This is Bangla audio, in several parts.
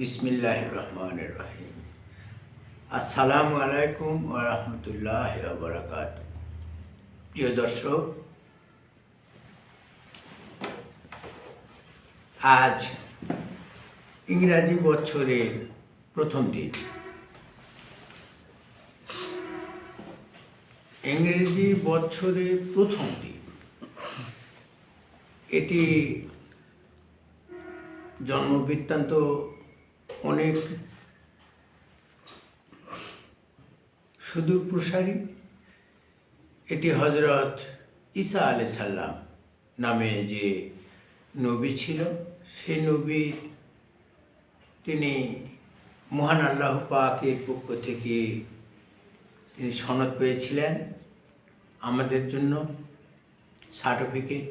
বিসমিল্লাহ রহমান রহিম। আসসালামু আলাইকুম রহমতুল্লাহ বরাকাত প্রিয় দর্শক, আজ ইংরাজি বছরের প্রথম দিন। ইংরেজি বছরের প্রথম দিন। এটি জন্মবৃত্তান্ত অনেক সুদূর প্রসারী। এটি হজরত ঈসা আলি সাল্লাম নামে যে নবী ছিল, সেই নবীর তিনি মহান আল্লাহ পাকের পক্ষ থেকে তিনি সনদ পেয়েছিলেন আমাদের জন্য, সার্টিফিকেট,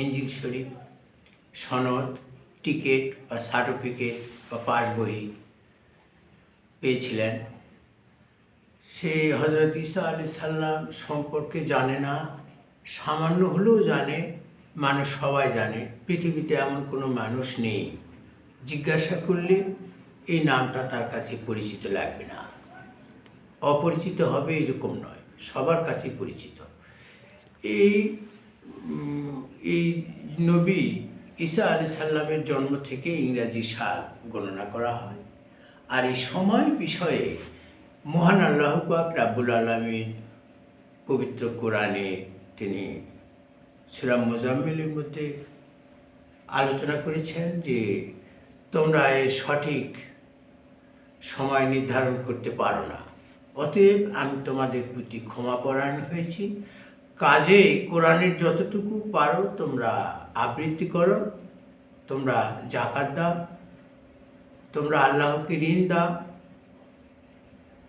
ইঞ্জিল শরীফ, সনদ টিকিট বা সার্টিফিকেট বা পাস বই পেয়েছিলেন। সে হজরত ঈসা আলি সাল্লাম সম্পর্কে জানে না, সামান্য হলেও জানে, মানুষ সবাই জানে, পৃথিবীতে এমন কোনো মানুষ নেই। জিজ্ঞাসা করলে এই নামটা তার কাছে পরিচিত লাগবে না। অপরিচিত হবে এরকম নয়, সবার কাছে পরিচিত। এই এই নবী ঈসা আলি সাল্লামের জন্ম থেকে ইংরাজি সাল গণনা করা হয়। আর এই সময় বিষয়ে মহান আল্লাহ পাক রাব্বুল আলমিন পবিত্র কোরআনে তিনি সুরাম মোজাম্মিলের মধ্যে আলোচনা করেছেন যে তোমরা এর সঠিক সময় নির্ধারণ করতে পারো না। অতএব আমি তোমাদের প্রতি ক্ষমাপরায়ণ হয়েছি। কাজে কোরআনের যতটুকু পারো, তোমরা আবৃত্তি করো, তোমরা জাকাত দাও, তোমরা আল্লাহকে ঋণ দাও,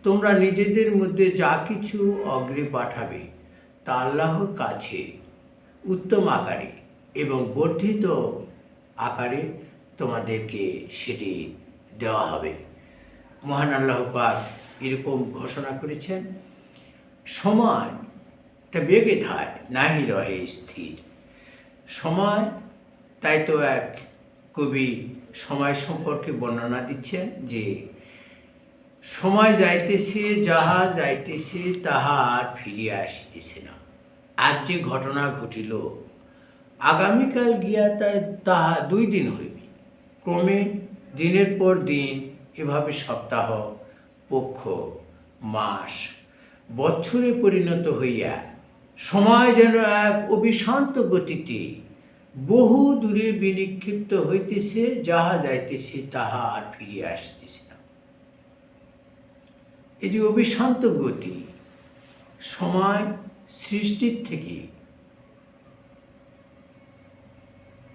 তোমরা নিজেদের মধ্যে যা কিছু অগ্রে পাঠাবে তা আল্লাহর কাছে উত্তম আকারে এবং বর্ধিত আকারে তোমাদেরকে সেটি দেওয়া হবে। মহান আল্লাহ পাক এরকম ঘোষণা করেছেন সময়টা বেগে ধায় নাহি রহে স্থির। সময়, তাই তো এক কবি সময় সম্পর্কে বর্ণনা দিচ্ছেন যে, সময় যাইতেছে, যাহা যাইতেছে, তাহা আর ফিরিয়া আসিতেছে না। আজ যে ঘটনা ঘটিল, আগামীকাল গিয়া তাই তাহা দুই দিন হইবে। ক্রমে দিনের পর দিন, এভাবে সপ্তাহ, পক্ষ, মাস বছরে পরিণত হইয়া সময় যেন এক অবিশান্ত গতিতে বহু দূরে বিনিক্ষিপ্ত হইতেছে, যাহা যাইতেছে, তাহা আর ফিরিয়া আসতেছে না। এই যে অবিশান্ত গতি, সময় সৃষ্টির থেকে,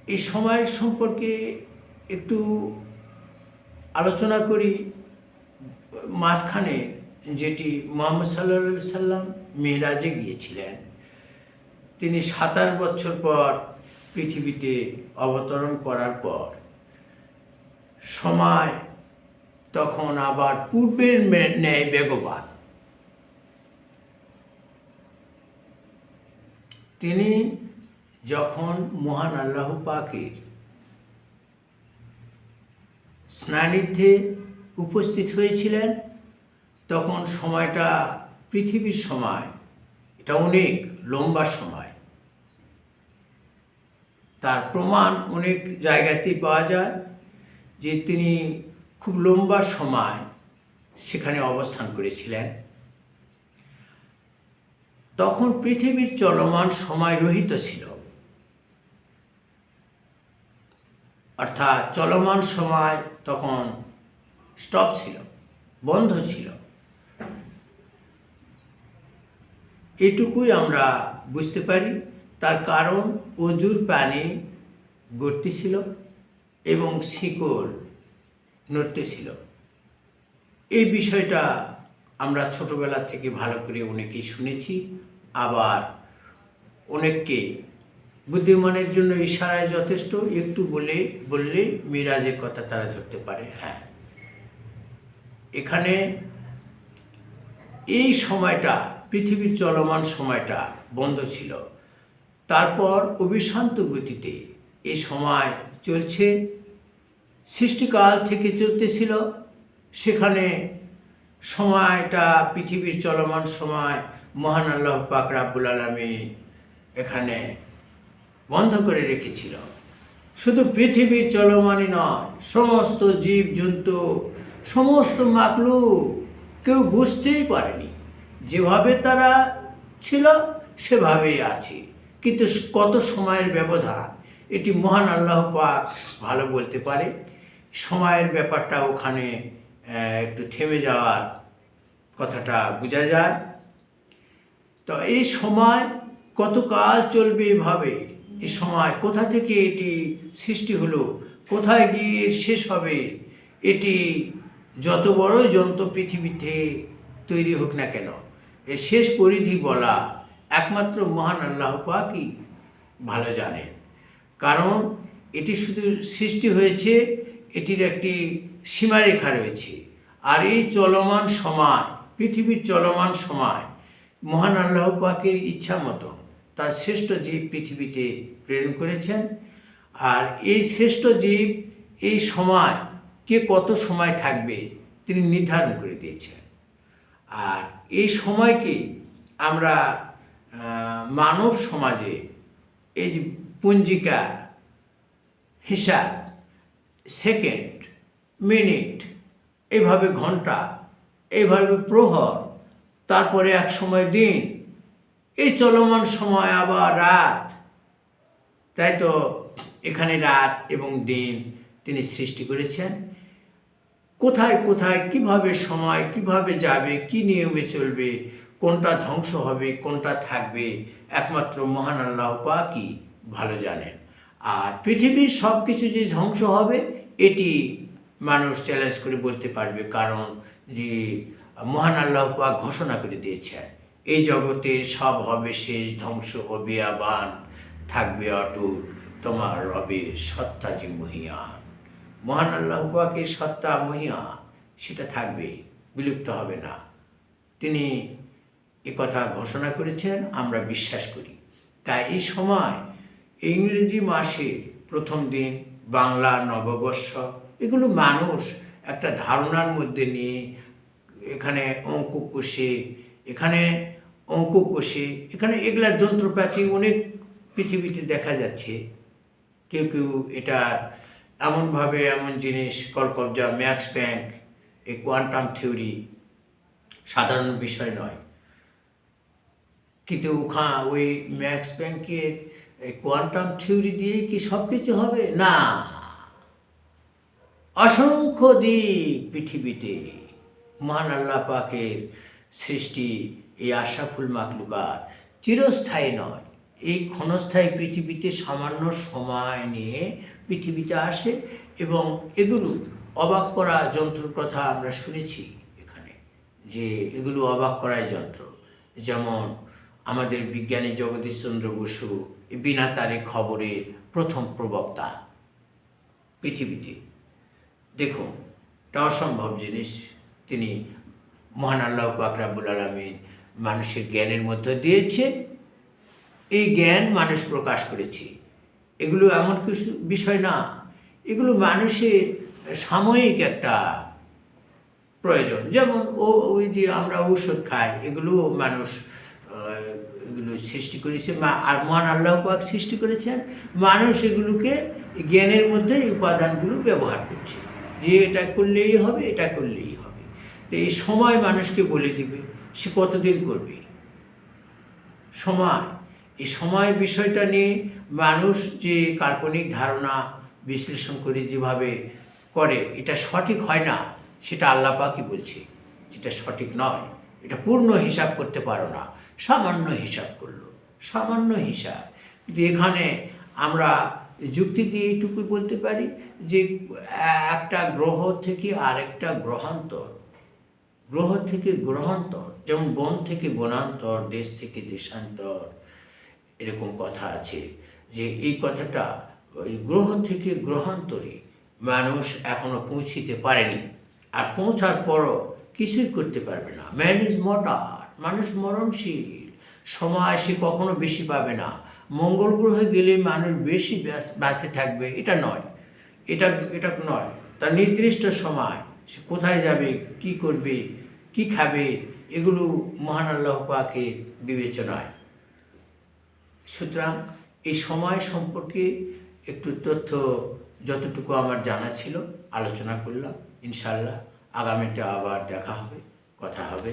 এই সময়ের সম্পর্কে একটু আলোচনা করি। মাঝখানে যেটি মোহাম্মদ সাল্লা সাল্লাম মেয়েরাজে গিয়েছিলেন। তিনি সাতাশ বছর পর পৃথিবীতে অবতরণ করার পর। সময় তখন আবার পূর্বের ন্যায় বেগবান। তিনি যখন মহান আল্লাহ পাকের স্নানিধ্যে উপস্থিত হয়েছিলেন, তখন সময়টা পৃথিবীর সময়, এটা অনেক লম্বা সময়। তার প্রমাণ অনেক জায়গাতেই পাওয়া যায় যে তিনি খুব লম্বা সময় সেখানে অবস্থান করেছিলেন। তখন পৃথিবীর চলমান সময় রহিত ছিল। অর্থাৎ চলমান সময় তখন স্টপ ছিল, বন্ধ ছিল। এটুকুই আমরা বুঝতে পারি। তার কারণ অজুর পানি গড়তেছিল এবং শিকড় নড়তেছিল এই বিষয়টা আমরা ছোটবেলা থেকে ভালো করে অনেকেই শুনেছি। আবার অনেককে বুদ্ধিমানের জন্য ইশারায় যথেষ্ট, একটু বলে, বললে মিরাজের কথা তারা ধরতে পারে হ্যাঁ। এখানে এই সময়টা, পৃথিবীর চলমান সময়টা বন্ধ ছিল। তারপর অবিশান্ত গতিতে এ সময় চলছে। সৃষ্টিকাল থেকে চলতেছিল। সেখানে সময়টা পৃথিবীর চলমান সময় মহান আল্লাহ পাক রাব্বুল আলমী এখানে বন্ধ করে রেখেছিল। শুধু পৃথিবীর চলমানই নয়, সমস্ত জীব জন্তু সমস্ত মাকলু কেউ বুঝতেই পারেনি। যেভাবে তারা ছিল, সেভাবেই আছে। কিন্তু কত সময়ের ব্যবধান? এটি মহান আল্লাহ পাক ভালো বলতে পারে। সময়ের ব্যাপারটা ওখানে একটু থেমে যাওয়ার কথাটা বোঝা যায়। তো এই সময় কতকাল চলবে এভাবে? এই সময় কোথা থেকে এটি সৃষ্টি হলো? কোথায় গিয়ে শেষ হবে? এটি যত বড় যন্ত্র পৃথিবীতে তৈরি হোক না কেন, এর শেষ পরিধি বলা একমাত্র মহান আল্লাহ পাকই ভালো জানেন। কারণ এটি শুধু সৃষ্টি হয়েছে, এটির একটি সীমারেখা রয়েছে। আর এই চলমান সময়, পৃথিবীর চলমান সময়, মহান আল্লাহ পাকের ইচ্ছা মতো তার শ্রেষ্ঠ জীব পৃথিবীতে প্রেরণ করেছেন। আর এই শ্রেষ্ঠ জীব, এই সময় কে কত সময় থাকবে তিনি নির্ধারণ করে দিয়েছেন। আর এই সময়কে আমরা মানব সমাজে এই যে পঞ্জিকা, হিসাব সেকেন্ড মিনিট এইভাবে ঘণ্টা এইভাবে প্রহর, তারপরে এক সময় দিন, এই চলমান সময় আবার রাত। তাই তো এখানে রাত এবং দিন তিনি সৃষ্টি করেছেন। কোথায় কোথায়, কীভাবে সময়, কীভাবে যাবে, কি নিয়মে চলবে কোনটা ধ্বংস হবে, কোনটা থাকবে, একমাত্র মহান আল্লাহ পাকই ভালো জানেন। আর পৃথিবীর সব কিছু যে ধ্বংস হবে, এটি মানুষ চ্যালেঞ্জ করে বলতে পারবে কারণ যে মহান আল্লাহ পাক ঘোষণা করে দিয়েছেন, এই জগতের সব হবে শেষ, ধ্বংস হবে, আবান থাকবে অটুট, তোমার রবের সত্তা যে মহিয়ান। মহান আল্লাহ পাকের সত্তা মহিয়া সেটা থাকবে, বিলুপ্ত হবে না। তিনি কথা ঘোষণা করেছেন, আমরা বিশ্বাস করি। তাই এই সময়, ইংরেজি মাসের প্রথম দিন, বাংলা নববর্ষ, এগুলো মানুষ একটা ধারণার মধ্যে নিয়ে এখানে অঙ্ক কষে, এখানে অঙ্ক কষে, এখানে এগুলার যন্ত্রপাতি অনেক পৃথিবীতে দেখা যাচ্ছে। কেউ কেউ এটা এমনভাবে এমন জিনিস, কলকবজা, ম্যাক্স ব্যাংক, এই কোয়ান্টাম থিওরি সাধারণ বিষয় নয়। কিন্তু ওখা ওই ম্যাক্স এই কোয়ান্টাম থিওরি দিয়ে কি সব কিছু হবে? না। অসংখ্য দিক পৃথিবীতে মহান আল্লাহ পাকের সৃষ্টি এই আশাফুল মাকলুকাত চিরস্থায়ী নয়। এই ক্ষণস্থায়ী পৃথিবীতে সামান্য সময় নিয়ে পৃথিবীতে আসে এবং এগুলো অবাক করা যন্ত্রের কথা আমরা শুনেছি এখানে, যে এগুলো অবাক করাই যন্ত্র। যেমন আমাদের বিজ্ঞানী জগদীশচন্দ্র বসু বিনা তারে খবরের প্রথম প্রবক্তা পৃথিবীতে। দেখুন, এটা অসম্ভব জিনিস। তিনি মহান আল্লাহ পাকরাবুল আলমিন মানুষের জ্ঞানের মধ্যে দিয়েছে। এই জ্ঞান মানুষ প্রকাশ করেছে। এগুলো এমন কিছু বিষয় না। এগুলো মানুষের সাময়িক একটা প্রয়োজন। যেমন ও ওই যে আমরা ঔষধ খাই, এগুলো মানুষ এগুলো সৃষ্টি করেছে। মা- আর মহান আল্লাহ পাক সৃষ্টি করেছেন। মানুষ এগুলোকে জ্ঞানের মধ্যে এই উপাদানগুলো ব্যবহার করছে। যে এটা করলেই হবে, এটা করলেই হবে। তো এই সময় মানুষকে বলে দিবে, সে কতদিন করবে? সময়। এই সময় বিষয়টা নিয়ে মানুষ যে কাল্পনিক ধারণা বিশ্লেষণ করে যেভাবে করে, এটা সঠিক হয় না, সেটা আল্লাহ পাকই বলছে। যেটা সঠিক নয়, এটা পূর্ণ হিসাব করতে পারো না। সামান্য হিসাব করল, সামান্য হিসাব। কিন্তু এখানে আমরা যুক্তি দিয়ে এইটুকুই বলতে পারি যে, একটা গ্রহ থেকে আরেকটা গ্রহান্তর, গ্রহ থেকে গ্রহান্তর, যেমন বন থেকে বনান্তর, দেশ থেকে দেশান্তর, এরকম কথা আছে যে, এই কথাটা গ্রহ থেকে গ্রহান্তরে মানুষ এখনও পৌঁছিতে পারেনি। আর পৌঁছার পরও কিছুই করতে পারবে না। ম্যান ইজ মর্টার মানুষ মরণশীল। সময় সে কখনো বেশি পাবে না। মঙ্গল গ্রহে গেলে মানুষ বেশি বাঁচে থাকবে। এটা নয়। এটা এটা নয়। তার নির্দিষ্ট সময় সে কোথায় যাবে, কি করবে, কি খাবে, এগুলো মহান আল্লাহ পাকের বিবেচনায়। সুতরাং এই সময় সম্পর্কে একটু তথ্য যতটুকু আমার জানা ছিল, আলোচনা করলাম। ইনশাল্লাহ আগামীতে আবার দেখা হবে, কথা হবে।